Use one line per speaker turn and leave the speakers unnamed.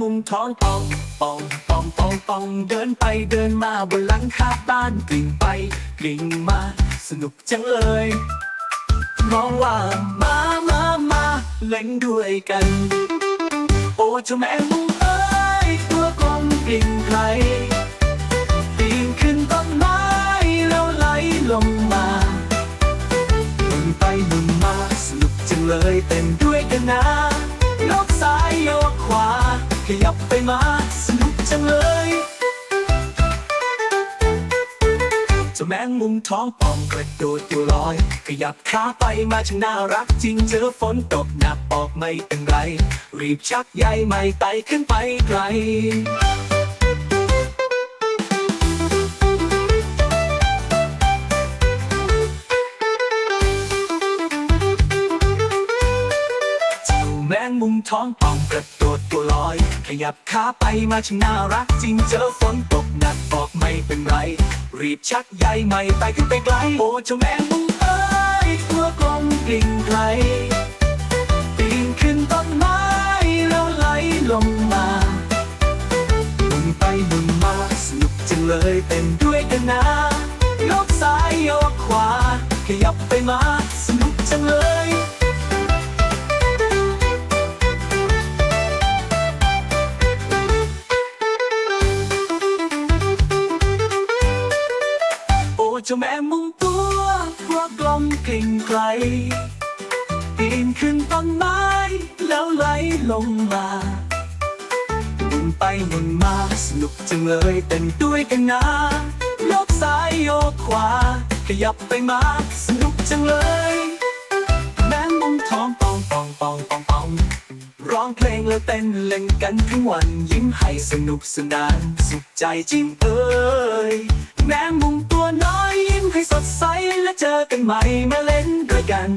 มุงท้องป่องป่องป่องป่องป่องเดินไปเดินมาบนหลังคาบ้านกลิ่งไปกลิ่งมา สนุกจังเลยมองว่ามามามาเล่นด้วยกัน โอ้เจ้าแมงมุมเอ้ยตัวกลมกลิ่งไกลปีนขึ้นต้นไม้แล้วไหลลงมาหมุนไปหมุนมาสนุกจังเลยเต้นด้วยกันนะ ขยับไปมาสนุกจังเลยจะแมงมุมท้องป่องกระโดดตัวลอย ขยับขาไปมาช่างน่ารักจริงเจอฝนตกหนักออกไม่เป็นไร รีบชักใยไม่ไตขึ้นไปไกล งมุมท้องป่องกระโดดตัวลอย ขยับขาไปมาช่างน่ารักจริงเจอฝนตกหนักบอกไม่เป็นไร รีบชักใยไม่ไปขึ้นไปไกล โอ้เจ้าแมงมุมเอ้ยตัวกลมกลิ่งไกลปีนขึ้นต้นไม้แล้วไหลลงมาหมุนไปหมุนมาสนุกจังเลยเต้นด้วยกันนะยกซ้ายยกขวาขยับไปมาสนุกจังเลย จ้าแม่มุมตัวหัวกลมกลิ่งไกลปีนขึ้นต้นไม้ แล้วไหลลงมาหมุนไปหมุนมาสนุกจังเลยเต้นด้วยกันนะยกซ้ายยกขวา ขยับไปมาสนุกจังเลย แมงมุมทองปองปองปองปองปองร้องเพลงแล้วเต้นเล่นกันทั้งวันยิ้มให้สนุกสนาน สุขใจจริงเอ้ยแมงมุม กันใหม่มาเล่นด้วยกัน